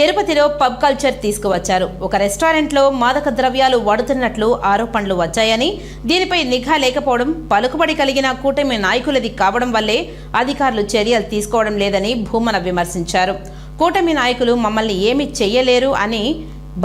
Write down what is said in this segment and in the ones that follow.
తిరుపతిలో pub culture తీసుకువచ్చారు. ఒక రెస్టారెంట్లో మాదక ద్రవ్యాలు వాడుతున్నట్లు ఆరోపణలు వచ్చాయని దీనిపై నిఘా లేకపోవడం పలుకుబడి కలిగిన కూటమి నాయకులది కావడం వల్లే అధికారులు చర్యలు తీసుకోవడం లేదని భూమన విమర్శించారు. కూటమి నాయకులు మమ్మల్ని ఏమీ చెయ్యలేరు అని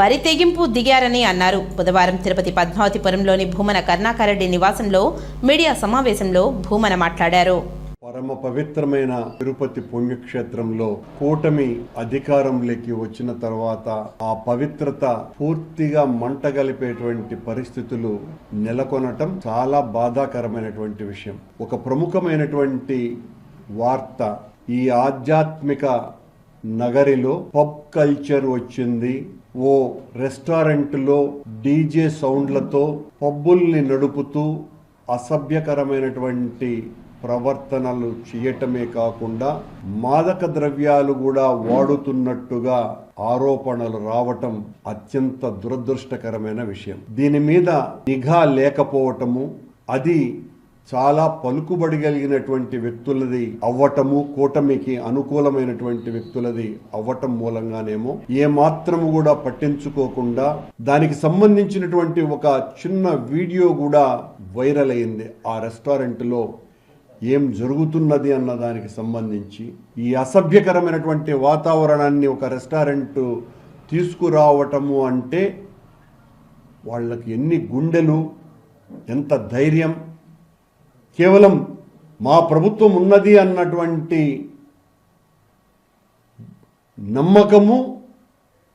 బరి తెగింపు దిగారని అన్నారు. బుధవారం తిరుపతి పద్మావతిపురంలోని భూమన కరుణాకరెడ్డి నివాసంలో మీడియా సమావేశంలో భూమన మాట్లాడారు. పరమ పవిత్రమైన తిరుపతి పుణ్యక్షేత్రంలో కూటమి అధికారంలోకి వచ్చిన తర్వాత ఆ పవిత్రత పూర్తిగా మంటగలిపేటువంటి పరిస్థితులు నెలకొనటం చాలా బాధాకరమైనటువంటి విషయం. ఒక ప్రముఖమైనటువంటి వార్త ఈ ఆధ్యాత్మిక నగరిలో పబ్ కల్చర్ వచ్చింది. ఓ రెస్టారెంట్లో డీజే సౌండ్లతో పబ్బుల్ని నడుపుతూ అసభ్యకరమైనటువంటి ప్రవర్తనలు చేయటమే కాకుండా మాదక ద్రవ్యాలు కూడా వాడుతున్నట్టుగా ఆరోపణలు రావటం అత్యంత దురదృష్టకరమైన విషయం. దీని మీద నిఘా లేకపోవటము అది చాలా పలుకుబడి కలిగినటువంటి వ్యక్తులది అవ్వటము కూటమికి అనుకూలమైనటువంటి వ్యక్తులది అవ్వటం మూలంగానేమో ఏ మాత్రము కూడా పట్టించుకోకుండా దానికి సంబంధించినటువంటి ఒక చిన్న వీడియో కూడా వైరల్ అయింది ఆ రెస్టారెంట్లో. ఏం జరుగుతున్నది అన్న దానికి సంబంధించి ఈ అసభ్యకరమైనటువంటి వాతావరణాన్ని ఒక రెస్టారెంట్ తీసుకురావటము అంటే వాళ్ళకి ఎన్ని గుండెలు ఎంత ధైర్యం. కేవలం మా ప్రభుత్వం ఉన్నది అన్నటువంటి నమ్మకము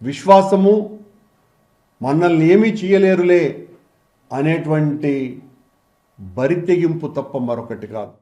విశ్వాసము మనల్ని ఏమీ చేయలేరులే అనేటువంటి బరితెగింపు తప్ప మరొకటి కాదు.